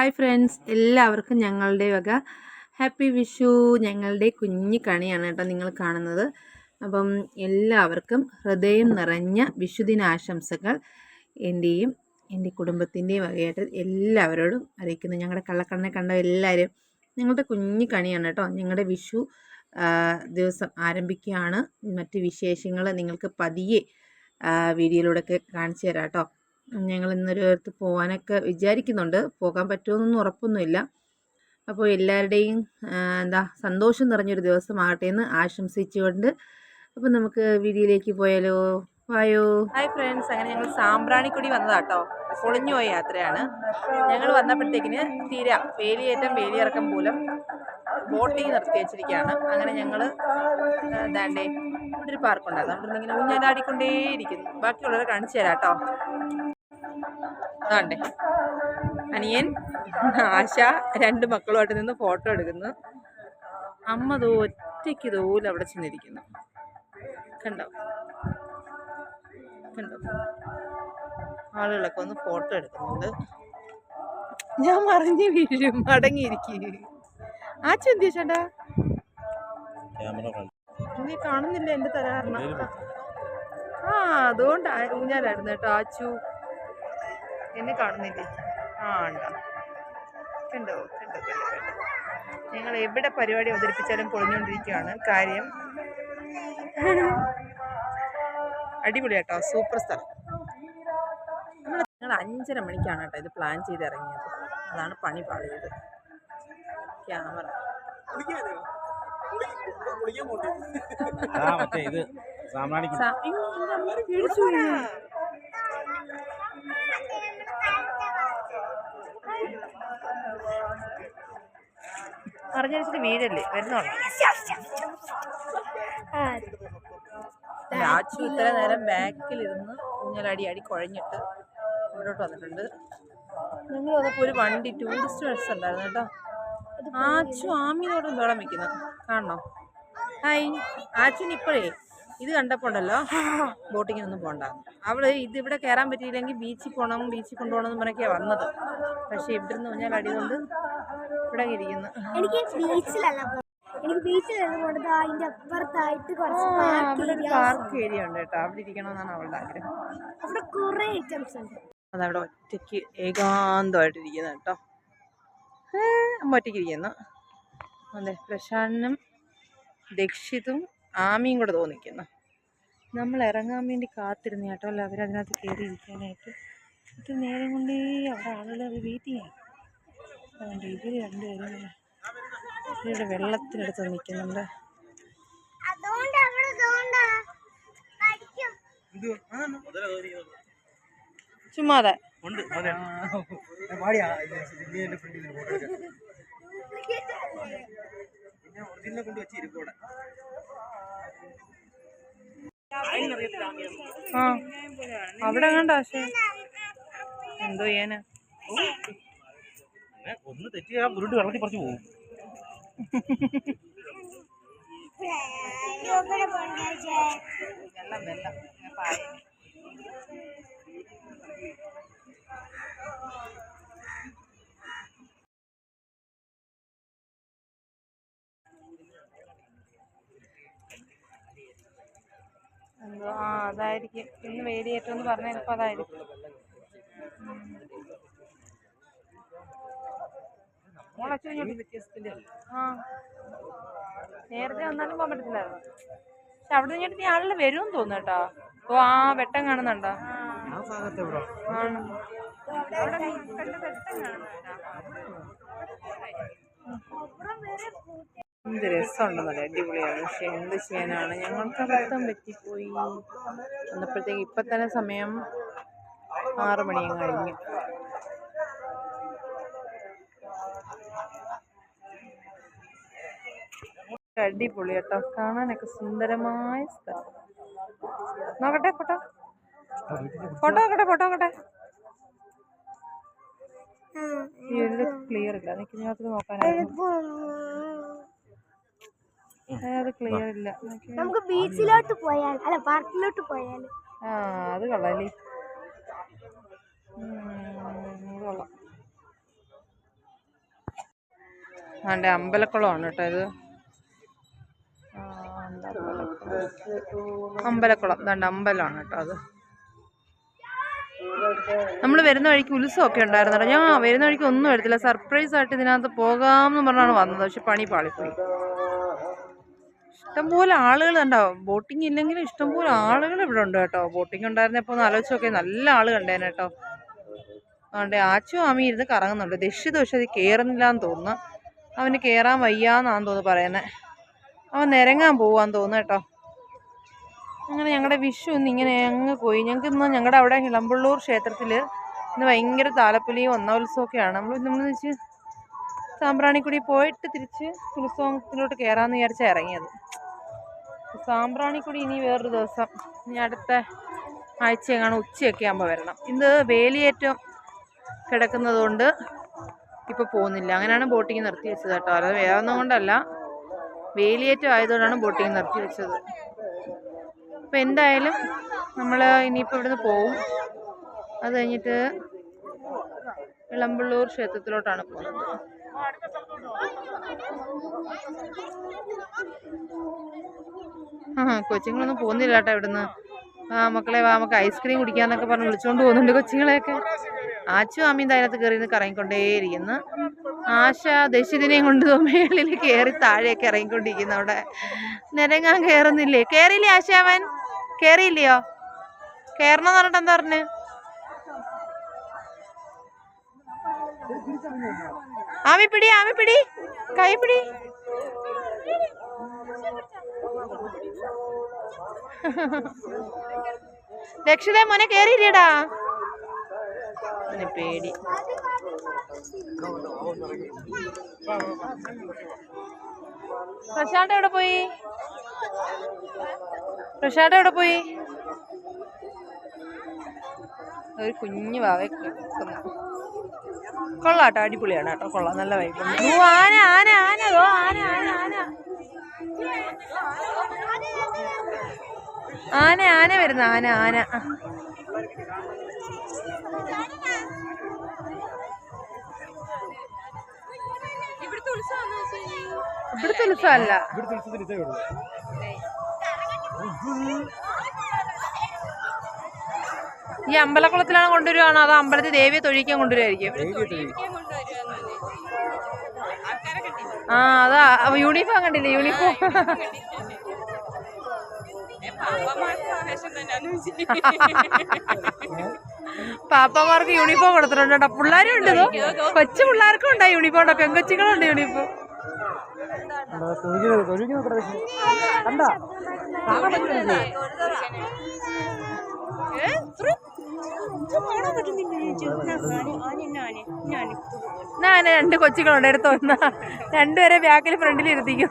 Hi friends എല്ലാവർക്കും ഞങ്ങളുടെ വക ഹാപ്പി വിഷു ഞങ്ങളുടെ കുഞ്ഞു കണിയാണ് കേട്ടോ നിങ്ങൾ കാണുന്നത്. അപ്പം എല്ലാവർക്കും ഹൃദയം നിറഞ്ഞ വിഷുദിനാശംസകൾ എന്റെയും എന്റെ കുടുംബത്തിന്റെയും വകയായിട്ട് എല്ലാവരോടും അറിയിക്കുന്നു. ഞങ്ങളുടെ കള്ളക്കണ്ണെ കണ്ട എല്ലാവരും ഞങ്ങളുടെ കുഞ്ഞു കണിയാണ് കേട്ടോ. ഞങ്ങളുടെ വിഷു ദിവസം ആരംഭിക്കുകയാണ്. മറ്റ് വിശേഷങ്ങൾ നിങ്ങൾക്ക് പതിയെ വീഡിയോയിലൂടെയൊക്കെ കാണിച്ചു തരാം കേട്ടോ. ഞങ്ങൾ ഇന്നൊരു അടുത്ത് പോകാനൊക്കെ വിചാരിക്കുന്നുണ്ട്. പോകാൻ പറ്റുമെന്നൊന്നും ഉറപ്പൊന്നുമില്ല. അപ്പോൾ എല്ലാവരുടെയും എന്താ സന്തോഷം നിറഞ്ഞൊരു ദിവസമാകട്ടെ എന്ന് ആശംസിച്ചുകൊണ്ട് അപ്പോൾ നമുക്ക് വീഡിയോയിലേക്ക് പോയാലോ? വായോ. ഹായ് ഫ്രണ്ട്സ് അങ്ങനെ ഞങ്ങൾ സാമ്പ്രാണിക്കുടി വന്നതാട്ടോ. പൊളിഞ്ഞു പോയ യാത്രയാണ്. ഞങ്ങൾ വന്നപ്പോഴത്തേക്കിന് തീര വേലിയേറ്റം വേലിയിറക്കം മൂലം ബോട്ടിങ് നിർത്തി വെച്ചിരിക്കുകയാണ്. അങ്ങനെ ഞങ്ങൾ ദാണ്ടേ ഇവിടെ ഒരു പാർക്കുണ്ടായിരുന്നു അവിടെ ഇങ്ങനെ ഊഞ്ഞാലാടിക്കൊണ്ടേയിരിക്കുന്നു. ബാക്കിയുള്ളവരെ കാണിച്ചു തരാം കേട്ടോ. അതാണ്ടേ. അനിയൻ ആശ രണ്ട് മക്കളുമായിട്ട് നിന്ന് ഫോട്ടോ എടുക്കുന്നു. അമ്മ ദോ ഒറ്റയ്ക്ക് ദൂരെ അവിടെ ചെന്നിരിക്കുന്നു. കണ്ടോ? കണ്ടോ? ആളുകളൊക്കെ ഒന്ന് ഫോട്ടോ എടുക്കുന്നുണ്ട്. ഞാൻ മറിഞ്ഞ് വീഴും. അടങ്ങിയിരിക്കും ആ ചെന്തിയ ചേട്ടാ? നീ കാണുന്നില്ല എന്റെ തരാറിന ആ അതുകൊണ്ട് ഊഞ്ഞാലായിരുന്നു കേട്ടോ ആച്ചു എന്നെ കാണുന്നില്ലേ? ആ ഉണ്ടോ? കണ്ടോ കണ്ടോ കണ്ടോ കണ്ടോ. ഞങ്ങൾ എവിടെ പരിപാടി അവതരിപ്പിച്ചാലും പൊളിഞ്ഞുകൊണ്ടിരിക്കുകയാണ്. കാര്യം അടിപൊളിയാട്ടോ സൂപ്പർ സ്ഥലം. നമ്മൾ ഞങ്ങൾ അഞ്ചര മണിക്കാണ് കേട്ടോ ഇത് പ്ലാൻ ചെയ്ത് ഇറങ്ങിയത്. അതാണ് പണി പാളിയത്. ക്യാമറ. ഇത് അറിഞ്ഞടിച്ചിട്ട് വീഴല്ലേ? വരുന്നോളൂ രാച്ചു ഇത്ര നേരം ബാക്കിലിരുന്ന് ഊഞ്ഞലടി അടി കുഴഞ്ഞിട്ട് ഇവിടോട്ട് വന്നിട്ടുണ്ട്. ഞങ്ങൾ വന്നപ്പോൾ ഒരു വണ്ടി ടൂറിസ്റ്റ് ബസ് ഉണ്ടായിരുന്നു കേട്ടോ. ആച്ചു ആമിനോടും ബേളം വെക്കുന്നു. കാണണോ? ഹായ്. ആച്ചുന് ഇപ്പോഴേ ഇത് കണ്ടപ്പോൾ ഉണ്ടല്ലോ ബോട്ടിങ്ങിനൊന്നും പോകണ്ട അവൾ ഇതിവിടെ ഇവിടെ കയറാൻ പറ്റിയില്ലെങ്കിൽ ബീച്ചിൽ പോകണം ബീച്ചിൽ കൊണ്ടുപോകണം എന്ന് പറഞ്ഞൊക്കെയാണ് വന്നത്. പക്ഷേ ഇവിടെ നിന്ന് ഊഞ്ഞാൽ അടി കൊണ്ട് ഇവിടെ ഇരിക്കുന്നു. എനിക്ക് ബീച്ചിലല്ല എനിക്ക് ബീച്ചിലല്ല പോകേണ്ടത്. അതിന്റെ അപ്പുറത്തായിട്ട് കുറച്ച് പാർക്ക് അവിടെ ഒരു പാർക്ക് ഏരിയ ഉണ്ട് കേട്ടോ. അവിടെ ഇരിക്കണമെന്നാണ് അവളുടെ ആഗ്രഹം. അവിടെ കുറേ ഐറ്റംസ് ഉണ്ട്. അതവിടെ ഒറ്റയ്ക്ക് ഏകാന്തമായിട്ടിരിക്കുന്നത് കേട്ടോ. അമ്മ ഒറ്റയ്ക്ക് ഇരിക്കുന്നു. അതെ പ്രശാന്തനും ദക്ഷിതും ആമിയും കൂടെ തോന്നിക്കുന്നു. നമ്മൾ ഇറങ്ങാൻ വേണ്ടി കാത്തിരുന്നു കേട്ടോ. അല്ല? അവരതിനകത്ത് കയറി ഇരിക്കാനായിട്ട് ഇത് നേരം കൊണ്ടേ അവിടെ ആളുകൾ അവർ വെയിറ്റ് ചെയ്യാം. അതുകൊണ്ട് ഇവർ രണ്ടുപേരും ഇവരുടെ വെള്ളത്തിനടുത്ത് നിൽക്കുന്നുണ്ട്. ചുമ്മാതെ കൊണ്ട്? അതെ. ആ. അവിടെ കണ്ട എന്തോ ചെയ്യാനാ ഒന്ന് തെറ്റി ആ ഉരുണ്ട് വെള്ളത്തിൽ പറിച്ചു പോകും വെള്ളം വെള്ളം. പായ. എന്തോ? ആ അതായിരിക്കും. ഇന്ന് വേലിയേറ്റം എന്ന് പറഞ്ഞാൽ ചിലപ്പോൾ അതായിരിക്കും. ആ. നേരത്തെ വന്നാലും പോകാൻ പറ്റത്തില്ലായിരുന്നു. പക്ഷെ അവിടെ നിന്നിട്ട് നീ ആളിൽ വരുമെന്ന് തോന്നുന്നു കേട്ടോ. ഓ ആ വെട്ടം കാണുന്നുണ്ടോ? ആണ്. അവിടെ എന്ത് രസമുണ്ടെന്നല്ലേ അടിപൊളിയാണ്. പക്ഷെ എന്ത് ചെയ്യാനാണ്? ഞങ്ങൾക്ക് അബദ്ധം പറ്റിപ്പോയി. വന്നപ്പോഴത്തേക്ക് ഇപ്പം തന്നെ സമയം ആറ് മണിയും കഴിഞ്ഞു. അടിപൊളി കേട്ടോ. കാണാനൊക്കെ സുന്ദരമായ സ്ഥലം. നോക്കട്ടെ ഫോട്ടോ. ഫോട്ടോ നോക്കട്ടെ ഫോട്ടോ നോക്കട്ടെ. ക്ലിയർ ഇല്ല. നിൽക്കുന്ന നോക്കാനായിരുന്നു. അത് ക്ലിയർ ഇല്ല നമുക്ക് ബീച്ചിലോട്ട് പോയാൽ അല്ല പാർക്കിലോട്ട് പോയാൽ. ആ അത് കൊള്ളാം ആണ്ട് അമ്പലക്കുളമാണ് കേട്ടോ ഇത്. അമ്പലക്കുളം. അമ്പലക്കുളം. അമ്പലമാണ് കേട്ടോ അത്. നമ്മൾ വരുന്ന വഴിക്ക് ഉത്സവമൊക്കെ ഉണ്ടായിരുന്നു കേട്ടോ ഞാൻ വരുന്ന വഴിക്ക് ഒന്നും എടുത്തില്ല. സർപ്രൈസ് ആയിട്ട് ഇതിനകത്ത് പോകാമെന്ന് പറഞ്ഞാണ് വന്നത്. പക്ഷെ പണി പാളിപ്പോയി. ഇഷ്ടംപോലെ ആളുകൾ ഉണ്ടാവും ബോട്ടിംഗ് ഇല്ലെങ്കിലും ഇഷ്ടംപോലെ ആളുകൾ ഇവിടെ ഉണ്ട് കേട്ടോ. ബോട്ടിംഗ് ഉണ്ടായിരുന്നപ്പോ ഒന്ന് ആലോചിച്ച് നോക്കിയാൽ നല്ല ആൾ കണ്ടേനെ കേട്ടോ. അതുകൊണ്ട് ആച്ചു ആമി ഇരുന്ന് കറങ്ങുന്നുണ്ട്. ദക്ഷിത പക്ഷെ അത് കയറുന്നില്ല എന്ന് തോന്നുന്നു. അവന് കയറാൻ വയ്യാന്നാന്ന് തോന്നുന്നു പറയുന്നത് അവൻ നിരങ്ങാൻ പോവാൻ തോന്നുന്നു കേട്ടോ. അങ്ങനെ ഞങ്ങളുടെ വിഷു ഇന്ന് ഇങ്ങനെ അങ്ങ് പോയി. ഞങ്ങൾക്ക് ഇന്ന് ഞങ്ങളുടെ അവിടെ ഇളമ്പുള്ളൂർ ക്ഷേത്രത്തിൽ ഇന്ന് ഭയങ്കര താലപ്പൊലിയും ഒന്നാമത്സവമൊക്കെയാണ് നമ്മൾ നമ്മൾ വെച്ച്? സാമ്പ്രാണിക്കുടി പോയിട്ട് തിരിച്ച് ഉത്സവത്തിലോട്ട് കയറാമെന്ന് വിചാരിച്ചാണ് ഇറങ്ങിയത്. സാമ്പ്രാണിക്കുടി ഇനി വേറൊരു ദിവസം. ഇനി അടുത്ത ആഴ്ച എങ്ങാണ് ഉച്ചയൊക്കെ ആകുമ്പോൾ വരണം. ഇത് വേലിയേറ്റം കിടക്കുന്നതുകൊണ്ട് ഇപ്പോൾ പോകുന്നില്ല. അങ്ങനെയാണ് ബോട്ടിങ് നിർത്തി വെച്ചത് കേട്ടോ. അത് വേറെ കൊണ്ടല്ല. വേലിയേറ്റം ആയതുകൊണ്ടാണ് ബോട്ടിങ് നിർത്തി വെച്ചത്. അപ്പോൾ എന്തായാലും നമ്മൾ ഇനിയിപ്പോൾ ഇവിടുന്ന് പോവും. അത് കഴിഞ്ഞിട്ട് ഇളമ്പള്ളൂർ ക്ഷേത്രത്തിലോട്ടാണ് പോകുന്നത്. ആ കൊച്ചുങ്ങളൊന്നും പോകുന്നില്ല കേട്ടോ ഇവിടുന്ന്. ആ മക്കളെ വാ നമുക്ക് ഐസ്ക്രീം കുടിക്കാന്നൊക്കെ പറഞ്ഞ് വിളിച്ചുകൊണ്ട് പോകുന്നുണ്ട് കൊച്ചുങ്ങളെയൊക്കെ. ആച്ചു അമ്മയും അതിനകത്ത് കയറി നിന്ന് കറങ്ങിക്കൊണ്ടേയിരിക്കുന്നു. ആശ ദശിദിനെയും കൊണ്ട് മേളിൽ കയറി താഴെയൊക്കെ ഇറങ്ങിക്കൊണ്ടിരിക്കുന്നു അവിടെ. നിരങ്ങാൻ കയറുന്നില്ലേ കയറിയില്ലേ ആശ അവൻ? കയറിയില്ലയോ കയറണമെന്ന് പറഞ്ഞിട്ട് എന്താ പറഞ്ഞു? ആമി പിടി ആമി പിടി. കൈ പിടി. രക്ഷിതേ മോനെ കേറിയില്ലേടാ പേടി. പ്രശാന്ത് എവിടെ പോയി? പ്രശാന്ത് എവിടെ പോയി? ഒരു കുഞ്ഞു വാവ കൊള്ളാട്ടോ അടിപൊളിയാണ് കേട്ടോ കൊള്ളാം നല്ല വൈബ് ആന ആന ആന ഓ ആന ആന ആന. ആന ആന വരുന്ന. ആന ആന. ഇവിടുത്തെ ഉത്സവമല്ല. ഈ അമ്പലക്കുളത്തിലാണ് കൊണ്ടുവരുവാണോ? അതോ അമ്പലത്തിൽ ദേവിയെ തൊഴിക്കാൻ കൊണ്ടുവരുമായിരിക്കും ആ അതാ. യൂണിഫോം കണ്ടില്ലേ? യൂണിഫോം. പാപ്പമാർക്ക് യൂണിഫോം കൊടുത്തിട്ടുണ്ട് കേട്ടോ. പിള്ളേരും ഉണ്ട്. കൊച്ചു പിള്ളേർക്കും ഉണ്ടായി യൂണിഫോം ഉണ്ടോ? പെങ്കൊച്ചുങ്ങളുണ്ട് യൂണിഫോം ഞാൻ രണ്ട് കൊച്ചുകളുണ്ട് എടുത്തു വന്ന. രണ്ടുപേരെ ബാക്കിൽ ഫ്രണ്ടിൽ ഇരുത്തിക്കും.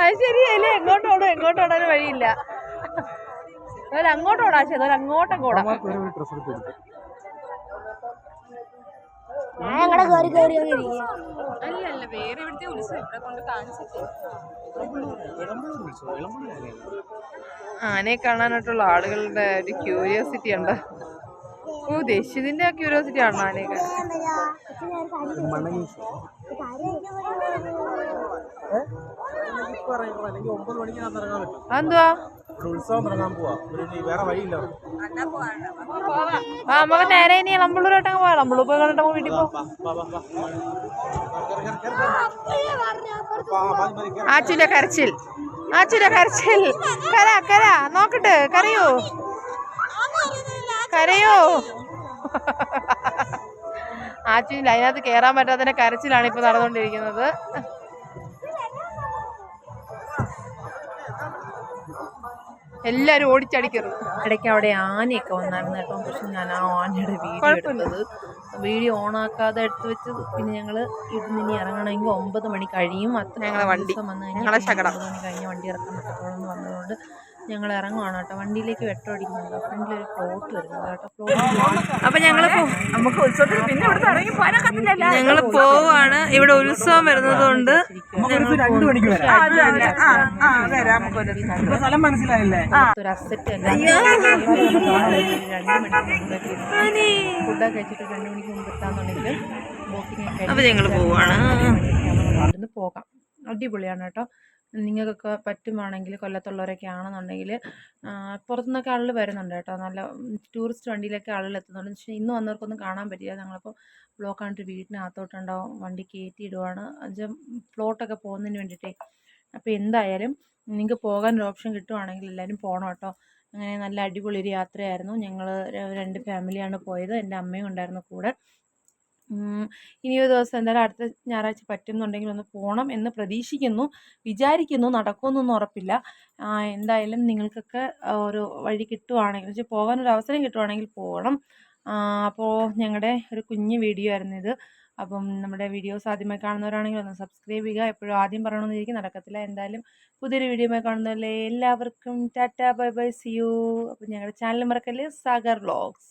അത് ശരിയല്ലേ എങ്ങോട്ട് ഓടും? എങ്ങോട്ട് ഓടാൻ വഴിയില്ല. അതുപോലെ അങ്ങോട്ട് ഓടാ ശരി. അതുപോലെ അങ്ങോട്ടും ഞങ്ങളെ കയറി കയറി വേറെ ഉത്സവം? ഇവിടെ കൊണ്ട് കാണിച്ചിട്ട്. ആനയെ കാണാനായിട്ടുള്ള ആളുകളുടെ ഒരു ക്യൂരിയോസിറ്റി ഉണ്ട്. ഓ ക്യൂരിയോസിറ്റി ആണ് ആനയൊക്കെ? എന്തുവാ പോവാ വേറെ വഴിയില്ല ആ നമുക്ക് നേരെ ഇനി ഇളമ്പള്ളൂരോട്ട് അങ്ങ് പോകാം. ഇളമ്പള്ളൂർ പോയി കണ്ടിട്ട് വീട്ടിൽ പോവാം. ആച്ചുല കരച്ചിൽ. ആച്ചുല കരച്ചിൽ. കര കര നോക്കട്ടെ കരയോ? കരയോ? ആച്ചുവില്ല അതിനകത്ത് കയറാൻ പറ്റാത്തതിന്റെ കരച്ചിലാണ് ഇപ്പൊ നടന്നുകൊണ്ടിരിക്കുന്നത്. എല്ലാരും ഓടിച്ചടിക്കരുത് ഇടയ്ക്ക് അവിടെ ആനയൊക്കെ വന്നായിരുന്നു കേട്ടോ. പക്ഷെ ഞാൻ ആ ആനയുടെ വീഡിയോ എടുത്തത്. വീഡിയോ ഓണാക്കാതെ എടുത്ത് വെച്ച് പിന്നെ ഞങ്ങൾ ഇവിടുന്ന് ഇനി ഇറങ്ങണമെങ്കിൽ ഒമ്പത് മണി കഴിയും. അത്ര ഞങ്ങളെ വണ്ടി. വന്നു മണി കഴിഞ്ഞ് വണ്ടി ഇറക്കാൻ പറ്റത്തോളം എന്ന് വന്നതുകൊണ്ട് ഞങ്ങൾ ഇറങ്ങുവാണ് കേട്ടോ വണ്ടിയിലേക്ക് വെട്ടമടിക്കുന്നുണ്ട് ഫ്രണ്ടിലൊരു ഫ്ലോട്ട് വരുന്നുണ്ട് കേട്ടോ. ഫ്ലോട്ട് അപ്പൊ ഞങ്ങൾ നമുക്ക് ഉത്സവത്തിന് പിന്നെ ഇവിടെ ഇറങ്ങി പോകാനൊക്കത്തില്ലല്ലോ ഞങ്ങൾ പോവാണ്. ഇവിടെ ഉത്സവം വരുന്നത് കൊണ്ട് രണ്ട് ഞങ്ങൾ വരാം. ആ ആ വരാം. നമുക്കൊരു ഇപ്പൊ സ്ഥലം മനസ്സിലായില്ലേ? ഒരു അസറ്റ് അല്ല രണ്ട് മണിക്ക് ഫുഡൊക്കെ കഴിച്ചിട്ട് രണ്ട് മണിക്ക് മുമ്പ് എത്താന്നുണ്ടെങ്കിൽ ബോട്ടിങ് അപ്പോൾ ഞങ്ങൾ പോവാണ്. പോകാം. അടിപൊളിയാണ് കേട്ടോ. നിങ്ങൾക്കൊക്കെ പറ്റുവാണെങ്കിൽ കൊല്ലത്തുള്ളവരൊക്കെ ആണെന്നുണ്ടെങ്കിൽ പുറത്തുനിന്നൊക്കെ ആളുകൾ വരുന്നുണ്ട് കേട്ടോ. നല്ല ടൂറിസ്റ്റ് വണ്ടിയിലൊക്കെ ആളുകൾ എത്തുന്നുണ്ട്. പക്ഷേ ഇന്ന് വന്നവർക്കൊന്നും കാണാൻ പറ്റില്ല ഞങ്ങളിപ്പോൾ ബ്ലോക്ക് ആയിട്ട് വീട്ടിനകത്തോട്ടുണ്ടാവും. വണ്ടി കയറ്റി ഇടുവാണ് അത് പ്ലോട്ടൊക്കെ പോകുന്നതിന് വേണ്ടിയിട്ടേ. അപ്പോൾ എന്തായാലും നിങ്ങൾക്ക് പോകാൻ ഒരു ഓപ്ഷൻ കിട്ടുവാണെങ്കിൽ എല്ലാവരും പോകണം കേട്ടോ. അങ്ങനെ നല്ല അടിപൊളി ഒരു യാത്രയായിരുന്നു. ഞങ്ങൾ രണ്ട് ഫാമിലിയാണ് പോയത്. എന്റെ അമ്മയും ഉണ്ടായിരുന്നു കൂടെ. ഉം, ഇനി ഒരു ദിവസം എന്തായാലും അടുത്ത ഞായറാഴ്ച പറ്റുന്നുണ്ടെങ്കിൽ ഒന്ന് പോകണം എന്ന് പ്രതീക്ഷിക്കുന്നു വിചാരിക്കുന്നു നടക്കുമെന്നൊന്നും ഉറപ്പില്ല. എന്തായാലും നിങ്ങൾക്കൊക്കെ ഒരു വഴി കിട്ടുവാണെങ്കിൽ വെച്ചാൽ പോകാനൊരു അവസരം കിട്ടുവാണെങ്കിൽ പോകണം. അപ്പോൾ ഞങ്ങളുടെ ഒരു കുഞ്ഞു വീഡിയോ ആയിരുന്നു ഇത്. അപ്പം നമ്മുടെ വീഡിയോസ് ആദ്യമായി കാണുന്നവരാണെങ്കിൽ ഒന്ന് സബ്സ്ക്രൈബ് ചെയ്യുക. എപ്പോഴും ആദ്യം പറയണമെന്നിരിക്കും നടക്കത്തില്ല. എന്തായാലും പുതിയൊരു വീഡിയോമായി കാണുന്നതല്ലേ എല്ലാവർക്കും tata bye bye see you. അപ്പം ഞങ്ങളുടെ ചാനൽ മറക്കല്ലേ സാഗർ വ്ളോഗ്സ്